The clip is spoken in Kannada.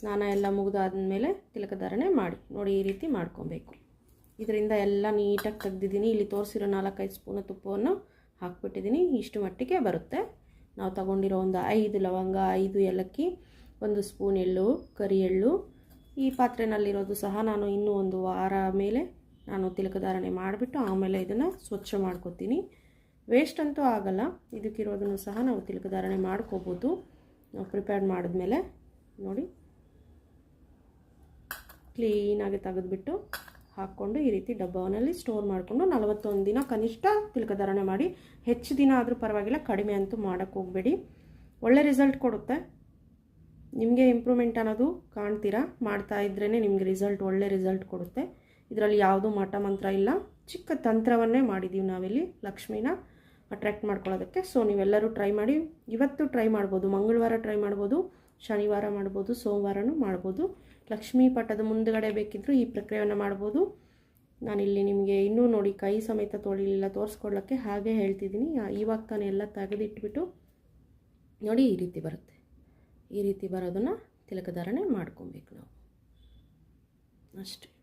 ಸ್ನಾನ ಎಲ್ಲ ಮುಗಿದಾದ್ಮೇಲೆ ತಿಲಕಧಾರಣೆ ಮಾಡಿ. ನೋಡಿ ಈ ರೀತಿ ಮಾಡ್ಕೊಬೇಕು. ಇದರಿಂದ ಎಲ್ಲ ನೀಟಾಗಿ ತೆಗ್ದಿದ್ದೀನಿ. ಇಲ್ಲಿ ತೋರಿಸಿರೋ ನಾಲ್ಕೈದು ಸ್ಪೂನ ತುಪ್ಪವನ್ನು ಹಾಕ್ಬಿಟ್ಟಿದ್ದೀನಿ. ಇಷ್ಟು ಮಟ್ಟಿಗೆ ಬರುತ್ತೆ. ನಾವು ತಗೊಂಡಿರೋ ಒಂದು ಐದು ಲವಂಗ, ಐದು ಏಲಕ್ಕಿ, ಒಂದು ಸ್ಪೂನ್ ಎಳ್ಳು, ಕರಿ ಎಳ್ಳು. ಈ ಪಾತ್ರೆನಲ್ಲಿರೋದು ಸಹ ನಾನು ಇನ್ನೂ ಒಂದು ವಾರ ಮೇಲೆ ನಾನು ತಿಲಕಧಾರಣೆ ಮಾಡಿಬಿಟ್ಟು ಆಮೇಲೆ ಇದನ್ನು ಸ್ವಚ್ಛ ಮಾಡ್ಕೋತೀನಿ. ವೇಸ್ಟ್ ಅಂತೂ ಆಗಲ್ಲ. ಇದಕ್ಕಿರೋದನ್ನು ಸಹ ನಾವು ತಿಲಕಧಾರಣೆ ಮಾಡ್ಕೋಬೋದು. ನಾವು ಪ್ರಿಪೇರ್ ಮಾಡಿದ್ಮೇಲೆ ನೋಡಿ. ಕ್ಲೀನಾಗಿ ತೆಗೆದುಬಿಟ್ಟು ಹಾಕ್ಕೊಂಡು ಈ ರೀತಿ ಡಬ್ಬವನಲ್ಲಿ ಸ್ಟೋರ್ ಮಾಡಿಕೊಂಡು ನಲವತ್ತೊಂದು ದಿನ ಕನಿಷ್ಠ ತಿಲಕಧಾರಣೆ ಮಾಡಿ, ಹೆಚ್ಚು ದಿನ ಆದರೂ ಪರವಾಗಿಲ್ಲ, ಕಡಿಮೆ ಅಂತೂ ಮಾಡೋಕ್ಕೆ ಹೋಗಬೇಡಿ. ಒಳ್ಳೆ ರಿಸಲ್ಟ್ ಕೊಡುತ್ತೆ. ನಿಮಗೆ ಇಂಪ್ರೂವ್ಮೆಂಟ್ ಅನ್ನೋದು ಕಾಣ್ತೀರಾ? ಮಾಡ್ತಾ ಇದ್ರೇ ನಿಮಗೆ ರಿಸಲ್ಟ್ ಒಳ್ಳೆ ರಿಸಲ್ಟ್ ಕೊಡುತ್ತೆ. ಇದರಲ್ಲಿ ಯಾವುದೂ ಮಠ ಮಂತ್ರ ಇಲ್ಲ. ಚಿಕ್ಕ ತಂತ್ರವನ್ನೇ ಮಾಡಿದ್ದೀವಿ ನಾವಿಲ್ಲಿ ಲಕ್ಷ್ಮೀನ ಅಟ್ರ್ಯಾಕ್ಟ್ ಮಾಡ್ಕೊಳ್ಳೋದಕ್ಕೆ. ಸೊ ನೀವೆಲ್ಲರೂ ಟ್ರೈ ಮಾಡಿ. ಇವತ್ತು ಟ್ರೈ ಮಾಡ್ಬೋದು, ಮಂಗಳವಾರ ಟ್ರೈ ಮಾಡ್ಬೋದು. ಶನಿವಾರ ಮಾಡ್ಬೋದು, ಸೋಮವಾರನೂ ಮಾಡ್ಬೋದು. ಲಕ್ಷ್ಮೀ ಪಟದ ಮುಂದುಗಡೆ ಬೇಕಿದ್ದರೂ ಈ ಪ್ರಕ್ರಿಯೆಯನ್ನು ಮಾಡ್ಬೋದು. ನಾನಿಲ್ಲಿ ನಿಮಗೆ ಇನ್ನೂ ನೋಡಿ ಕೈ ಸಮೇತ ತೊಳಿಲಿಲ್ಲ ತೋರಿಸ್ಕೊಡ್ಲಿಕ್ಕೆ ಹಾಗೆ ಹೇಳ್ತಿದ್ದೀನಿ. ಇವಾಗ ತಾನೇ ಎಲ್ಲ ತೆಗೆದಿಟ್ಬಿಟ್ಟು ನೋಡಿ ಈ ರೀತಿ ಬರುತ್ತೆ. ಈ ರೀತಿ ಬರೋದನ್ನು ತಿಲಕಧಾರಣೆ ಮಾಡ್ಕೊಬೇಕು ನಾವು. ಅಷ್ಟೇ.